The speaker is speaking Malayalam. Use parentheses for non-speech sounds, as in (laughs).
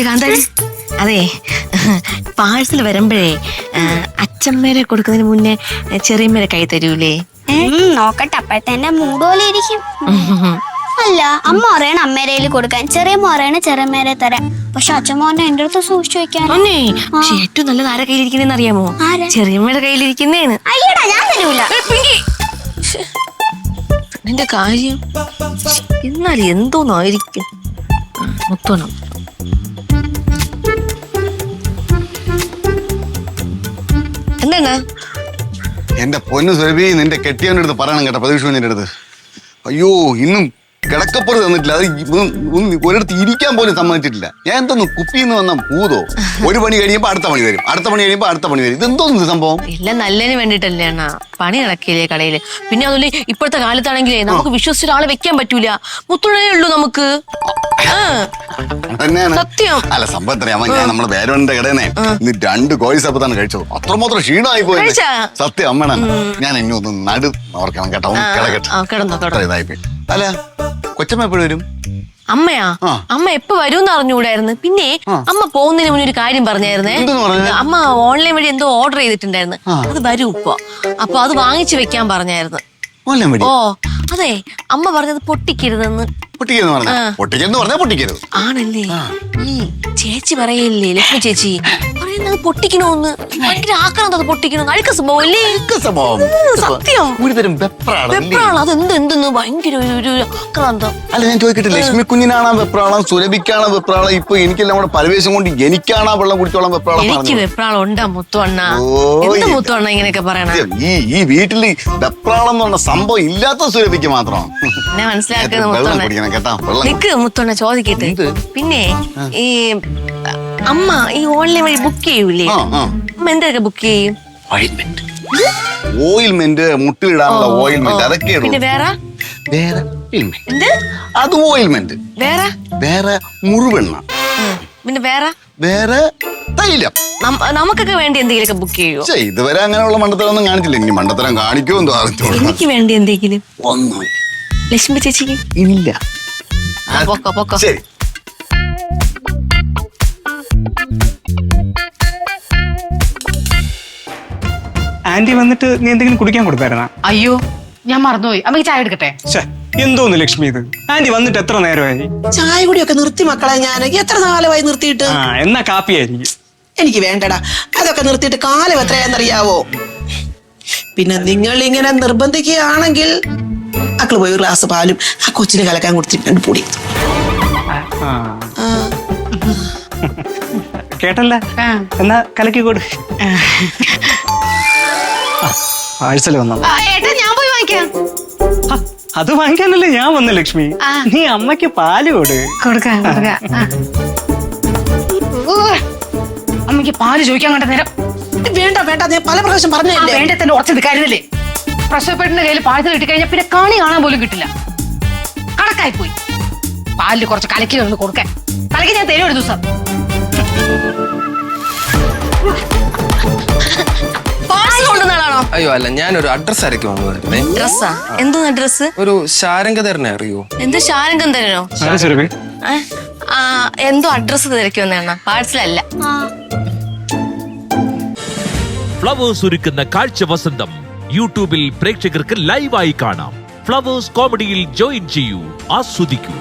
കാന്താരി അതെ പാഴ്സൽ വരുമ്പോഴേ അച്ചമ്മേരെ അച്ഛമ്മേരെ കൊടുക്കുന്നതിന് മുന്നേ ചെറിയമ്മേരെ കൈ തരൂലേ? നോക്കട്ടെ അപ്പോഴത്തെ മൂട് പോലെ ഇരിക്കും (laughs) അല്ല അമ്മ പറയണ അമ്മേരയിൽ കൊടുക്കാൻ. ചെറിയ പറയണ ചെറിയമ്മേരെ തരാം പക്ഷെ അച്ഛമ്മോനെ എന്റെ അടുത്ത് സൂക്ഷിച്ചു വെക്കാൻ. പക്ഷെ ഏറ്റവും നല്ലത് ആരെ കയ്യിലിരിക്കുന്നതെന്ന് അറിയാമോ? ചെറിയമ്മയുടെ കയ്യിലിരിക്കുന്നേന്ന്. അയ്യടാ ഞാൻ തരൂല. നിന്റെ കാര്യം എന്നാലും എന്നാൽ എന്തോന്നായിരിക്കും? മുത്തോണം. എന്താണ് എന്റെ പൊന്നു സുരഭി നിന്റെ കെട്ടിയവന്റെ അടുത്ത് പറയണം കേട്ടോ പ്രതീക്ഷ നിന്റെ അടുത്ത്. അയ്യോ ഇന്നും കിടക്കപ്പുറത്ത് തന്നിട്ടില്ല. അത് ഒരിടത്ത് ഇരിക്കാൻ പോലും സമ്മതിച്ചിട്ടില്ല. ഞാൻ എന്തോന്ന് കുപ്പിന്ന് വന്ന പൂതോ ഒരു പണി കഴിയുമ്പോ അടുത്ത പണി വരും. അടുത്ത പണി കഴിയുമ്പോ അടുത്ത പണി വരും. ഇതെന്തോന്ന് ഇത് സംഭവം? എല്ലാം നല്ലതിന് വേണ്ടിട്ടല്ലേ അണ്ണാ. പണി നടക്കില്ലേ കടയിൽ? പിന്നെ അതുപോലെ ഇപ്പോഴത്തെ കാലത്താണെങ്കിലേ നമുക്ക് വിശ്വസിച്ച ഒരാളെ വെക്കാൻ പറ്റൂല. മുത്തുഴേ ഉള്ളൂ നമുക്ക്. തന്നെയാണ്. സത്യം? അല്ല സംഭവം അറിയാമോ ഞാൻ നമ്മളെ പേരവന്റെ കടനെ ഇന്ന് രണ്ട് കോഴിസ് അപ്പത്താണ് കഴിച്ചത് അത്രമാത്രം ക്ഷീണമായി പോയി കഴിച്ചാ? സത്യം അമ്മയാണ് ഞാൻ ഇനി ഒന്ന് നടു ഓർക്കണം കേട്ടോ. ഒന്ന് കിടക്കട്ടെ. ആ, കിടന്നോ, കിടന്നോ. അത്ര ഇതായി പോയി. അല്ല കൊച്ചമ്മ എപ്പോഴും വരും? അമ്മയാ? ആ. അമ്മ എപ്പോ വരും അറിഞ്ഞുകൂടായിരുന്നു. പിന്നെ അമ്മ പോകുന്നതിന് മുന്നേ ഒരു കാര്യം പറഞ്ഞായിരുന്നേ. എന്തെന്ന് പറഞ്ഞേ? അമ്മ ഓൺലൈൻ വഴി എന്തോ ഓർഡർ ചെയ്തിട്ടുണ്ടായിരുന്നു. അത് വരും ഇപ്പൊ. അപ്പൊ അത് വാങ്ങിച്ചു വെക്കാൻ പറഞ്ഞായിരുന്നു. ഓൺലൈൻ വഴി? ഓ അതെ. അമ്മ പറഞ്ഞത് പൊട്ടിക്കരുതെന്ന്. പൊട്ടിക്കരുത് പറഞ്ഞു. പൊട്ടിക്കരുന്ന് പറഞ്ഞാൽ പൊട്ടിക്കരുത്. ആണല്ലേ? ഈ ചേച്ചി പറയല്ലേ ലക്ഷ്മി ചേച്ചി? പറയുന്നത് പൊട്ടിക്കണോന്ന്? ഭയങ്കര ആക്രാന്തം അത് പൊട്ടിക്കണോന്ന്? അഴുക്ക സംഭവം അല്ലേ? സംഭവം സത്യം. ഒരുതരം വെപ്രാളം വെപ്രാളം അത് എന്ത് എന്തെന്ന്? ഭയങ്കര ഒരു ഒരു ആക്രാന്തം. അല്ല ഞാൻ ചോദിക്കട്ടെ ലക്ഷ്മി കുഞ്ഞിനാണോ വെപ്രാളം? സുരഭിക്കാണോ വെപ്രാളം? ഇപ്പൊ എനിക്കെല്ലാം കൂടെ പരവേശം കൊണ്ട് എനിക്കാണോ വെള്ളം കുടിച്ചോളാം വെപ്രാളം എനിക്ക് വെപ്രാളം ഉണ്ടാ മുത്തുവണ്ണ. എന്ത് മുത്തുവണ്ണ ഇങ്ങനെയൊക്കെ പറയണ? ഈ ഈ വീട്ടിൽ വെപ്രാളം എന്ന് പറഞ്ഞ സംഭവം ഇല്ലാത്ത സുരഭിക്ക് മാത്രം. എന്നെ മനസ്സിലാക്കുന്ന വെള്ളം മുത്തുവണ്ണ കുടിക്കണം കേട്ടാ. വെള്ളം നിക്ക് മുത്തുവണ്ണ ചോദിക്കട്ടെ. പിന്നെ ഈ അമ്മ ഈ ഓൺലൈൻ വഴി ബുക്ക് ചെയ്യൂലേ? ആ ആ. അമ്മ എന്തൊക്കെ ബുക്ക് ചെയ്യും? ഓയിൽമെന്റ് ഓയിൽമെന്റ് മുട്ടിലിടാനുള്ള ഓയിൽമെന്റ് അതൊക്കെ പിന്നെ വേറെ? വേറെ ointment. എന്ത്? അത് ഓയിൽമെന്റ് വേറെ? വേറെ മുറിവെണ്ണ. ഉം. പിന്നെ വേറെ? വേറെ തൈലം. നം- നമുക്കൊക്കെ വേണ്ടി എന്തെങ്കിലുമൊക്കെ ബുക്ക് ചെയ്യുമോ പക്ഷേ ഇതുവരെ അങ്ങനെയുള്ള മണ്ടത്തരം ഒന്നും കാണിച്ചില്ല. ഇനി മണ്ടത്തരം കാണിക്കുമോ എന്തോ അറിഞ്ഞോളൂ എനിക്ക് വേണ്ടി എന്തെങ്കിലും? ഒന്നും. ലക്ഷ്മി ചേച്ചിക്ക്? ഇല്ല. പൊക്കോ പൊക്കോ. ശരി. ആന്റി വന്നിട്ട് നീ എന്തെങ്കിലും കുടിക്കാൻ കൊടുത്തായിരുന്നാ അയ്യോ ഞാൻ മറന്നുപോയി. അമ്മയ്ക്ക് ചായ എടുക്കട്ടെ? എന്തോന്ന് ലക്ഷ്മി ഇത്? ആന്റി വന്നിട്ട് എത്ര നേരമായി? ചായ കുടിയൊക്കെ നിർത്തി മക്കളെ ഞാൻ. എത്ര കാലമായി നിർത്തിയിട്ട്? ആ എന്നാ കാപ്പിയായിരിക്കും. എനിക്ക് വേണ്ടടാ. അതൊക്കെ നിർത്തിയിട്ട് കാലം എത്രയാണെന്നറിയാവോ? പിന്നെ നിങ്ങൾ ഇങ്ങനെ നിർബന്ധിക്കുകയാണെങ്കിൽ അക്കൾ പോയി ഒരു ഗ്ലാസ് പാലും ആ കൊച്ചിന് കലക്കാൻ കൊടുത്തിട്ട് രണ്ട് പൊടി. ആ. കേട്ടല്ല? ആ. എന്നാ കലക്കി കൊടു. പാഴ്സൽ വന്നു ആ, ഏട്ടാ ഞാൻ പോയി വാങ്ങിക്കാം. അത് വാങ്ങിക്കാനല്ലേ ഞാൻ വന്നു ലക്ഷ്മി. ആ. നീ അമ്മയ്ക്ക് പാൽ കൊടു. കൊടുക്കാം കൊടുക്കാം. ആ. ഊ, അമ്മയ്ക്ക് പാൽ ചോദിക്കാൻ കണ്ട നേരം. വേണ്ട വേണ്ട ഞാൻ പല പ്രാവശ്യം ആ പറഞ്ഞല്ലേ വേണ്ട തന്നെ ഉറച്ചു നിൽക്കായിരുന്നില്ലേ പ്രസവപ്പെട്ടിന്റെ കയ്യിൽ പാഴ്സൽ കിട്ടിക്കഴിഞ്ഞാൽ പിന്നെ കണി കാണാൻ പോലും കിട്ടില്ല. കണക്കായി പോയി. പാലിൽ കുറച്ച് കലക്കി ഒന്ന് കൊടുക്കാൻ. കലക്കി ഞാൻ തരും ഒരു ദിവസം. പാഴ്സൽ കൊണ്ടുവന്നാളാണോ അയ്യോ അല്ല ഞാനൊരു അഡ്രസ് ആയിരിക്കും വന്നതായിരുന്നേ ഡ്രസ്സാ എന്തോന്ന് ഡ്രസ്സ് ഒരു ശാരംഗധരനെ അറിയോ? എന്ത് ശാരംഗം തരണോ? ആ എന്തോ അഡ്രസ്സ് തിരക്കി വന്നേണ്ണ. പാഴ്സലല്ല. ഫ്ലവേഴ്സ് ഒരുക്കുന്ന കാഴ്ച വസന്തം. യൂട്യൂബിൽ പ്രേക്ഷകർക്ക് ലൈവായി കാണാം. ഫ്ലവേഴ്സ് കോമഡിയിൽ ജോയിൻ ചെയ്യൂ. ആസ്വദിക്കൂ.